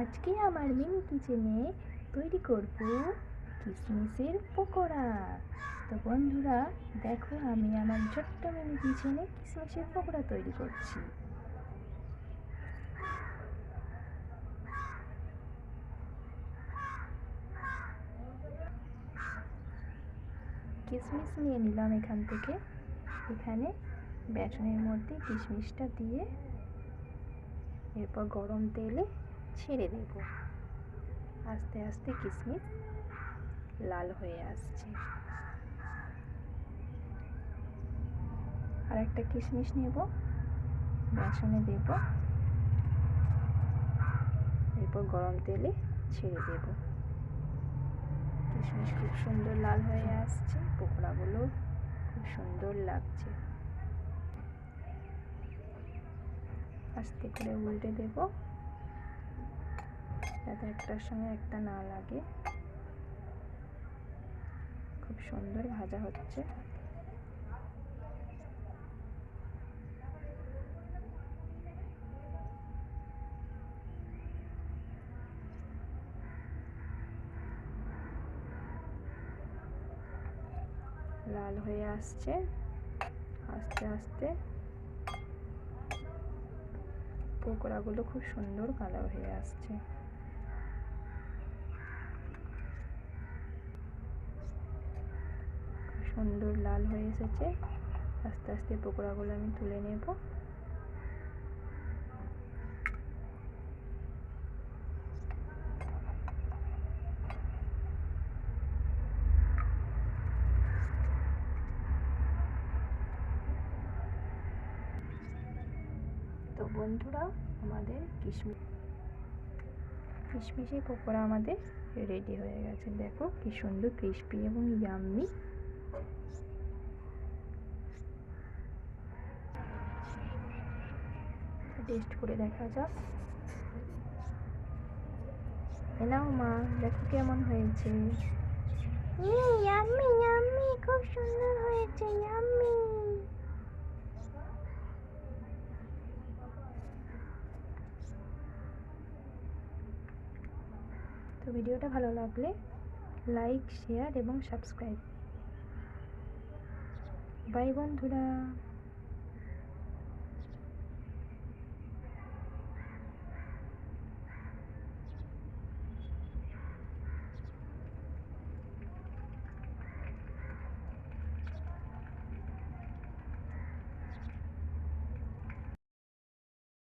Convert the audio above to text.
আজকে আমার মিনি কিচেনে তৈরি করব কিশমিশের পকোড়া। তো বন্ধুরা, দেখো আমি আমার ছোট্ট মিনি কিচেনে কিশমিশের পকোড়া তৈরি করছি। কিশমিশ নিয়ে নিলাম এখান থেকে। এখানে বেসনের মধ্যে কিশমিশটা দিয়ে এরপর গরম তেলে ছেড়ে দেব। আস্তে আস্তে কিশমিশ লাল হয়ে আসছে। আর একটা কিশমিশ নেব, বেসনে দেব। এরপর গরম তেলে ছেড়ে দেব। কিশমিশ খুব সুন্দর লাল হয়ে আসছে, পকোড়াগুলো খুব সুন্দর লাগছে। আস্তে করে উল্টে দেব। যাতে একটার সঙ্গে একটা না লাগে। খুব সুন্দর ভাজা হচ্ছে। লাল হয়ে আসছে। আস্তে আস্তে পকোড়াগুলো খুব সুন্দর কালার হয়ে আসছে খুব সুন্দর লাল হয়ে এসেছে। আস্তে আস্তে পকোড়াগুলো আমি তুলে নেব। তো বন্ধুরা, আমাদের কিশমিশ কিশমিশি পকোড়া আমাদের রেডি হয়ে গেছে। দেখো কি সুন্দর ক্রিস্পি এবং ইয়াম্মি টেস্ট করে দেখা যাক। এ নাও মা দেখো কেমন হয়েছে। ইয়াম্মি ইয়াম্মি খুব সুন্দর হয়েছে ইয়াম্মি তো ভিডিওটা ভালো লাগলে লাইক শেয়ার এবং সাবস্ক্রাইব। বাই বন্ধুরা।